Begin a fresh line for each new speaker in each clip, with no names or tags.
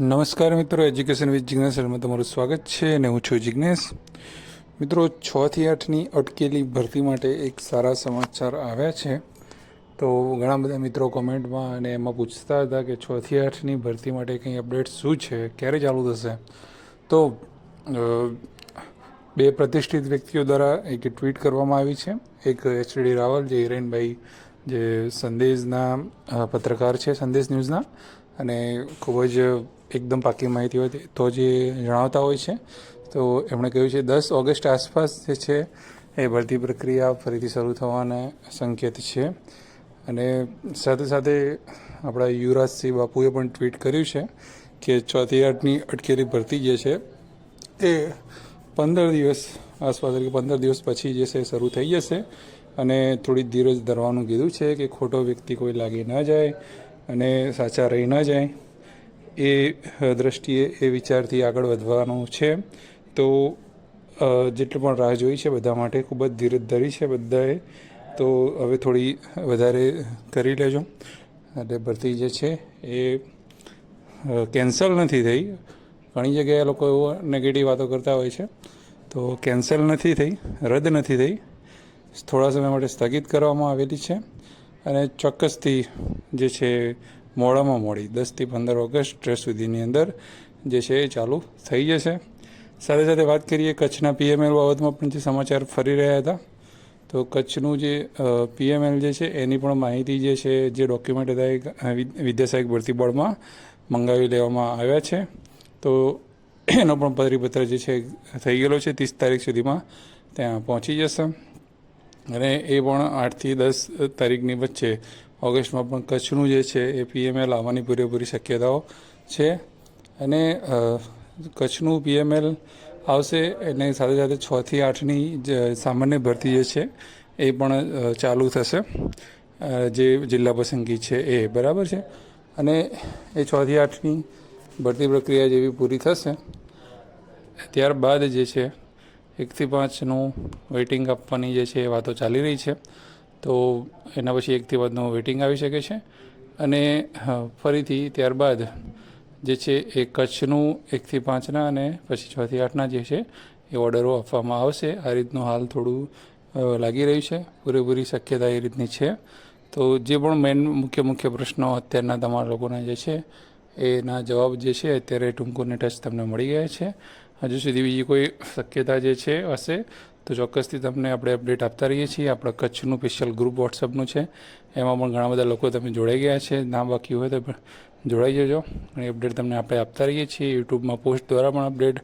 નમસ્કાર મિત્રો education with જિજ્ઞેસમાં તમારું સ્વાગત છે અને હું છું જિજ્ઞેશ મિત્રો, છ થી આઠની અટકેલી ભરતી માટે એક સારા સમાચાર આવ્યા છે. તો ઘણા બધા મિત્રો કોમેન્ટમાં અને એમાં પૂછતા હતા કે છ થી આઠની ભરતી માટે કંઈ અપડેટ શું છે, ક્યારે ચાલુ થશે? તો બે પ્રતિષ્ઠિત વ્યક્તિઓ દ્વારા એક ટ્વીટ કરવામાં આવી છે. એક એચડી રાવલ, જે હિરેનભાઈ, જે સંદેશના પત્રકાર છે સંદેશ ન્યૂઝના. અને ખૂબ જ એકદમ પાકી માહિતી હોય તો. જે જણાવતા હોય છે, તો એમણે કહ્યું છે, દસ ઓગસ્ટ આસપાસ જે છે, એ ભરતી પ્રક્રિયા ફરીથી શરૂ થવાના સંકેત છે. અને સાથે સાથે આપણા યુવરાજસિંહ બાપુએ પણ ટ્વીટ કર્યું છે કે ચોથી આઠની અટકેલી ભરતી જે છે, એ પંદર દિવસ આસપાસ એટલે પંદર દિવસ પછી જે છે શરૂ થઈ જશે. અને થોડી ધીરજ ધરવાનું કીધું છે કે ખોટો વ્યક્તિ કોઈ લાગી ન જાય અને સાચા રહી ન જાય. એ દ્રષ્ટિએ એ વિચારથી આગળ વધવાનું છે. તો જેટલી પણ રાહ જોઈ છે બધા માટે ખૂબ જ ધીરજ ધરી છે બધાએ. તો હવે થોડી વધારે કરી લેજો. એટલે ભરતી જે છે એ કેન્સલ નથી થઈ. ઘણી જગ્યાએ લોકો એવો નેગેટિવ વાતો કરતા હોય છે. તો કેન્સલ નથી થઈ, રદ નથી થઈ. થોડા સમય માટે સ્થગિત કરવામાં આવેલી છે. અને ચોક્કસથી જે છે મોડામાં મોડી દસથી પંદર ઓગસ્ટ સુધીની અંદર જે છે એ ચાલુ થઈ જશે. સાથે સાથે વાત કરીએ કચ્છના પીએમએલ બાબતમાં પણ જે સમાચાર ફરી રહ્યા હતા, તો કચ્છનું જે પીએમએલ જે છે એની પણ માહિતી જે છે, જે ડોક્યુમેન્ટ હતા એ વિદ્યાસહાયક ભરતી બોર્ડમાં મંગાવી લેવામાં આવ્યા છે. તો એનો પણ પરિપત્ર જે છે થઈ ગયેલો છે, ત્રીસ તારીખ સુધીમાં ત્યાં પહોંચી જશે. અને એ પણ આઠથી દસ તારીખની વચ્ચે ઓગસ્ટમાં પણ કચ્છનું જે છે એ પીએમએલ આવવાની પૂરેપૂરી શક્યતાઓ છે. અને કચ્છનું પીએમએલ આવશે અને સાથે સાથે છથી આઠની સામાન્ય ભરતી જે છે એ પણ ચાલુ થશે. જે જિલ્લા પસંદગી છે એ, બરાબર છે? અને એ છથી આઠની ભરતી પ્રક્રિયા જેવી પૂરી થશે. ત્યારબાદ જે છે એકથી પાંચનું વેઇટિંગ આપવાની જે છે એ વાતો ચાલી રહી છે. તો એના પછી એકથી વધનું વેઇટિંગ આવી શકે છે. અને ફરીથી ત્યારબાદ જે છે એ કચ્છનું એકથી પાંચના અને પછી છથી આઠના જે છે એ ઓર્ડરો આપવામાં આવશે. આ રીતનું હાલ થોડું લાગી રહ્યું છે. પૂરેપૂરી શક્યતા એ રીતની છે. તો જે પણ મેન મુખ્ય મુખ્ય પ્રશ્નો અત્યારના તમારા લોકોના જે છે એના જવાબ જે છે અત્યારે ટૂંકુને ટચ તમને મળી ગયા છે. હજુ સુધી બીજી કોઈ શક્યતા જે છે હશે તો ચોક્કસથી તમને આપણે અપડેટ આપતા રહીએ છીએ. આપણા કચ્છનું સ્પેશિયલ ગ્રુપ વોટ્સઅપનું છે. એમાં પણ ઘણા બધા લોકો તમે જોડાઈ ગયા છે. ના બાકી હોય તો જોડાઈ જજો. અને અપડેટ તમને આપણે આપતા રહીએ છીએ. યુટ્યુબમાં પોસ્ટ દ્વારા પણ અપડેટ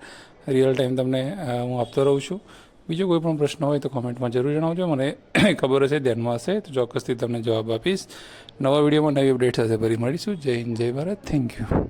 રિયલ ટાઈમ તમને હું આપતો રહું છું. બીજો કોઈ પણ પ્રશ્ન હોય તો કોમેન્ટમાં જરૂર જણાવજો. મને ખબર હશે, ધ્યાનમાં હશે. તો ચોક્કસથી તમને જવાબ આપીશ. નવા વિડીયોમાં નવી અપડેટ સાથે ફરી મળીશું. જય હિન્દ, જય ભારત. Thank you